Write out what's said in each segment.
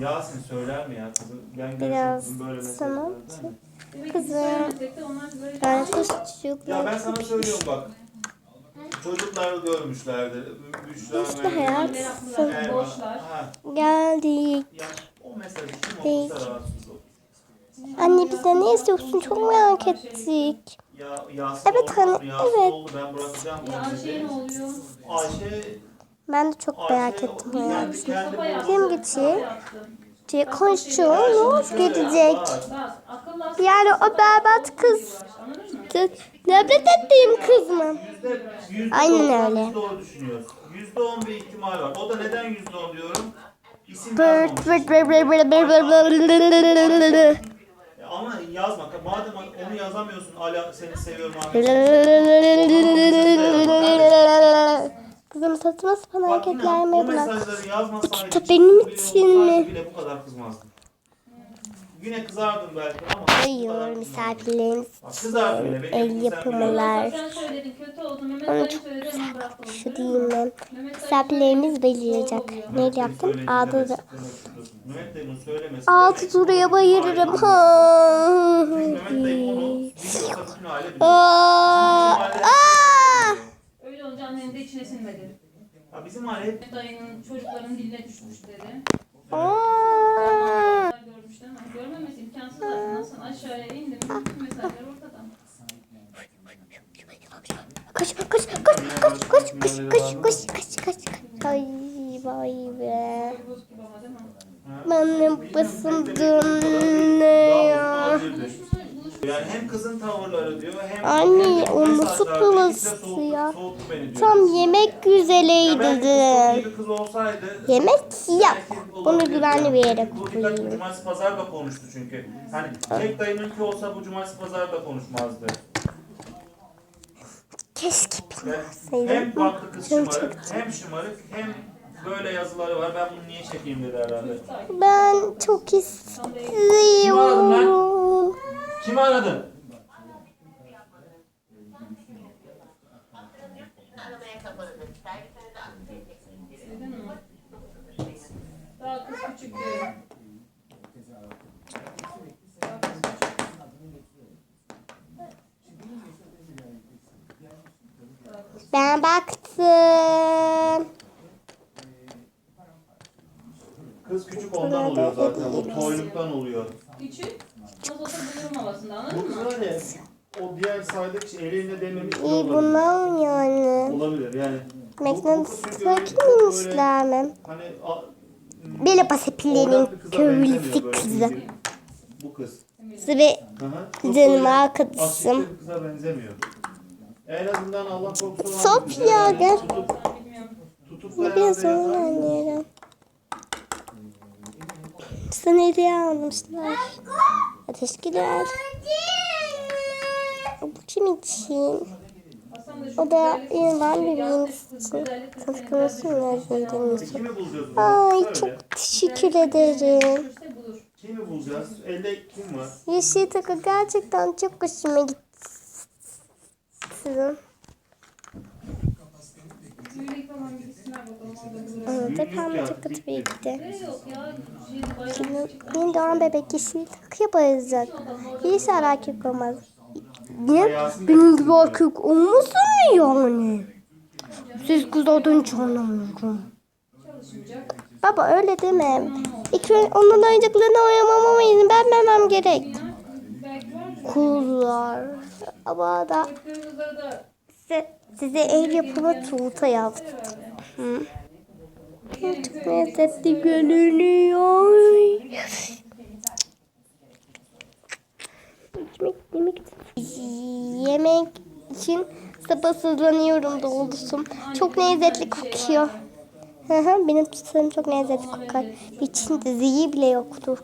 Yasin söyler mi ya kızım? Ben Biraz şey. böyle sana Kızım. Ben çocuklar. Ya ben sana söylüyorum bak. Çocuklar görmüşlerdir. Müşler işte hayat. Boşlar. Geldik. Ya, o mesaj kim Anne biz de ne istiyorsun? Çok merak ettik. Ya, evet hani evet. Oldu. Ben bırakacağım. Ya Ayşe ne oluyor? Ayşe ben de çok merak ettim hayatını. Kim gidecek? Diye konuşuyor. Ne gidecek? Yani o berbat kız. Nefret ettiğim kız mı? Aynen öyle. %10 bir ihtimal var. O da neden %10 diyorum? Ama yazma. Madem onu yazamıyorsun, Ala seni seviyorum abi. Kızım saçma sapan Bak hareketler inan, o bırak? mesajları yazmasaydı, Bu kitap benim bile için olsaydı mi? Bile bu kadar kızmazdım. Yine kızardım belki ama bu Hayır kızmazdım. misafirlerimiz Bak, Kızardı bile. Benim el sen yapımılar. Sen söyledin kötü oldu. Mehmet Onu Ali çok söyledi hemen. Şu değil mi? Mehmet Ali Misafirlerimiz belirleyecek. Neyle yaptım? demek- da. Mehmet söylemesi Altı turaya bayılırım. Çünkü Ha. Mehmet Bey onu biliyorsa bütün aile biliyor. Aa. Bizim aile hep Aa. biliyor. Öyle sinmedi. Ya bizim aile hep Mehmet dayının çocukların diline düşmüş dedi. Aa. Görmüş değil mi? Görmemesi imkansız zaten. Nasıl aşağıya indi mi? Bütün mesajlar ortada. Kaç kaç kaç kaç kaç kaç kaç kaç kaç kaç kaç Ay vay be. Böyle bozuk gibi ama değil mi? Benim basımdım ne ya? Yani hem kızın tavırları diyor hem Anne, hem o nasıl pılası ya? soğuttu beni diyor. Tam yemek Ya güzeleydi belki kız olsaydı Yemek yap. Bunu güvenli bir yere Bu koyayım. cumartesi pazar da konuştu çünkü. Hani tek dayımınki olsa bu cumartesi pazar da konuşmazdı. Keşke bilmeseydim. hem baktı kız şımarık hem şımarık hem böyle yazıları var. Ben bunu niye çekeyim dedi herhalde. Ben çok istiyorum. Kimi aradın? Ben baktım. Ondan oluyor zaten. Bu toyluktan oluyor. Küçük. Nasıl olsa Bu anladın kız mı? o diğer saydık şey elinde dememiş bile İyi olabilir. bunlar yani. Olabilir yani. Bu- bu öyle- kimmişler mi? Hani a- Böyle Oğlak bir kıza köylüsü böyle kızı. çünkü. Bu kız. Ve Hı hı. Çok canım böyle arkadaşım. bir kıza benzemiyor. En azından Allah korkusu var. Sofya gel. Bilmiyorum. Tutup Ne da herhalde oyun yazar. Sana hediye almışlar. Teşekkürler. Bu kim için? O da yılan bebeğin katkımızın verdiğini Ay çok teşekkür ederim. Kimi bulacağız? Elde kim var? Yeşil takı gerçekten çok hoşuma gitti. Sizin. Arada pembe tıkı tıkı gitti. Şimdi benim doğan bebek yeşil takıya bayılacak. Yeşil erkek olmaz. Yine benim gibi erkek olmasın mı yani? Siz kızlardan hiç anlamıyorum. Baba öyle deme. İlk ondan oyuncaklarını oynamam izin vermemem gerek. Kullar. Ama da size, size el yapımı tuğuta yaptık. Çok lezzetli görünüyor. Yemek, yemek, yemek için sabırsızlanıyorum doğrusum. Çok lezzetli kokuyor. Benim tutarım çok lezzetli kokar. İçinde ziyi bile yoktur.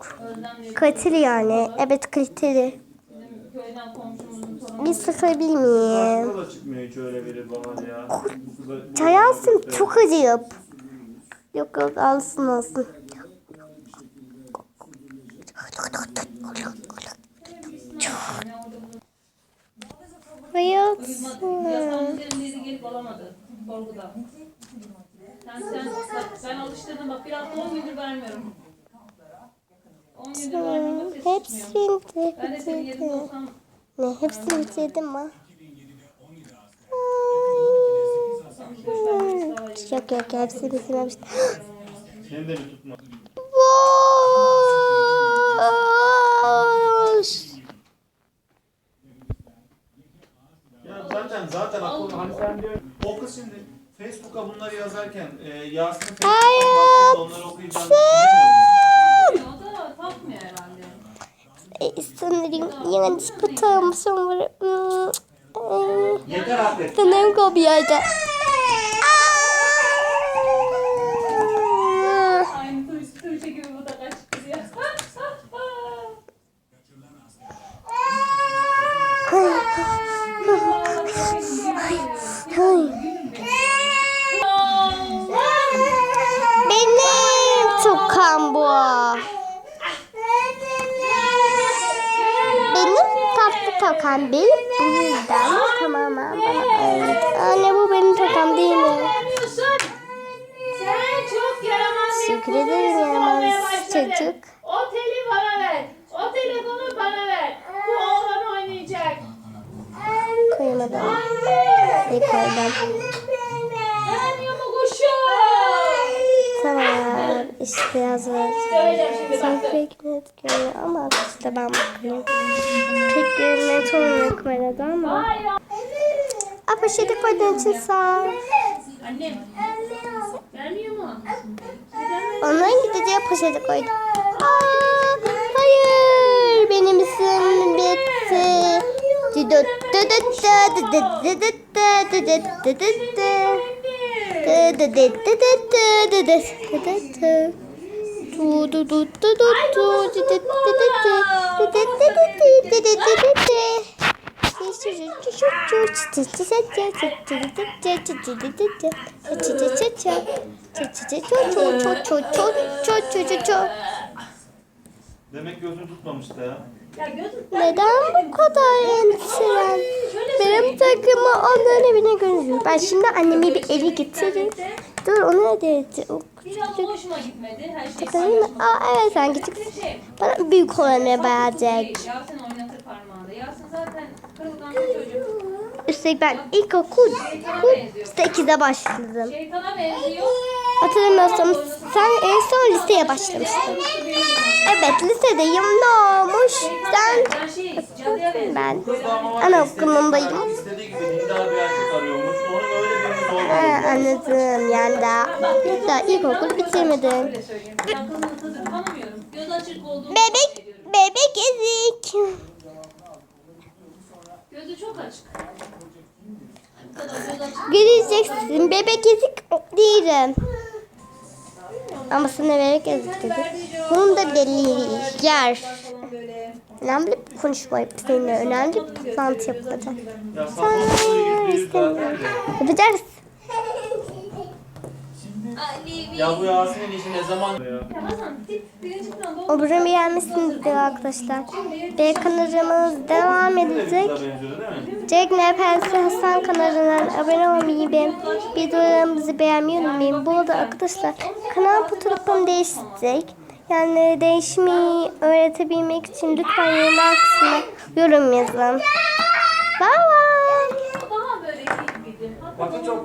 Kaliteli yani. Evet kaliteli. Bir sıkabilir miyim? Da çıkmıyor hiç öyle biri bana ya. Bu kıza- Çayalsın çok acıyıp. Yok yok alsın alsın. Hayat. Yatağın üzerindeydi gelip alamadı. Korkuda. Sen sen bak ben alıştırdım bak bir hafta on gündür vermiyorum. 10 yıldır verdiğimde ses çıkmıyor. Hepsini Ben de senin yerinde olsam Ne hepsini bitirdim mi? Yok yok hepsini bitirmemiştim. Seni de mi tutma? Ya zaten zaten akıllı hani sen diyor. O kız şimdi Facebook'a bunları yazarken e, Yasin'in Hayır. Facebook'ta onları okuyacağını sanırım. Yani sıkıntı olmasın var. Yeter artık. Dönem kopyaydı. Tamam. işte hazır. Sen pek net görüyor ama işte ben bakayım. Pek net olmuyor kamerada ama. Aa poşeti koyduğun için sağ ol. Annem. Vermiyor mu? Onların gideceği poşeti koydum. Aa, Ay, Demek gözünü tutmamıştı ya. Ya gözüm Neden bu kadar endişelen? Benim takımı onların evine götürüyor. Ben şimdi annemi bir eve getireyim. Dur onu? O Biraz da hoşuma gitmedi. Her şey? Aa evet sen küçük. Şey, Bana büyük olanı verecek. Yasin oynatır parmağında. Yasin zaten kırılgan bir çocuk. Üstelik ben ilkokul 8'de başladım. Şeytana benziyor. Hatırlamıyorsam sen en son liseye başlamıştın. Evet lisedeyim. Ne olmuş? Sen ben anaokulundayım. Ha, anladım. Yani daha, daha ilkokul bitirmedim. Bebek, bebek ezik. Gözü çok açık. Göreceksin bebek ezik değilim. Mamasını vererek ezikledi. Bunun da belli yer. Önemli bir konuşma yaptığında önemli bir toplantı yapılacak. Sonra istemiyorum. Yapacağız. Ya bu Yasemin işi ne zaman ya? Obrumu yenmişsinizdir arkadaşlar. B kanalımız devam edecek. Jack Nefersi Hasan kanalına abone olmayı ve videolarımızı beğenmeyi unutmayın. Bu arada arkadaşlar kanal fotoğrafım değişecek. Yani değişimi öğretebilmek için lütfen yorumlar kısmına yorum yazın. Bye bye. Bakın çok